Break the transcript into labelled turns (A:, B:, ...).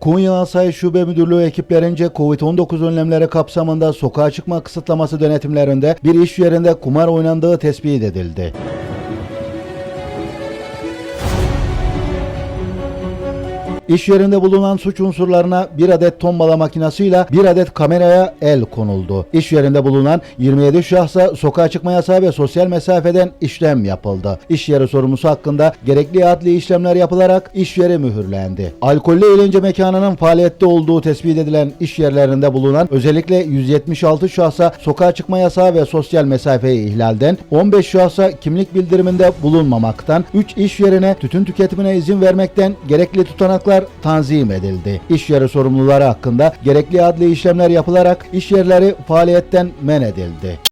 A: Konya Asayiş Şube Müdürlüğü ekiplerince Covid-19 önlemleri kapsamında sokağa çıkma kısıtlaması denetimlerinde bir iş yerinde kumar oynandığı tespit edildi. İş yerinde bulunan suç unsurlarına bir adet tombala makinasıyla bir adet kameraya el konuldu. İş yerinde bulunan 27 şahsa sokağa çıkma yasağı ve sosyal mesafeden işlem yapıldı. İş yeri sorumlusu hakkında gerekli adli işlemler yapılarak iş yeri mühürlendi. Alkollü eğlence mekanının faaliyette olduğu tespit edilen iş yerlerinde bulunan özellikle 176 şahsa sokağa çıkma yasağı ve sosyal mesafeyi ihlalden, 15 şahsa kimlik bildiriminde bulunmamaktan, 3 iş yerine tütün tüketimine izin vermekten gerekli tutanaklar tanzim edildi. İş yeri sorumluları hakkında gerekli adli işlemler yapılarak iş yerleri faaliyetten men edildi.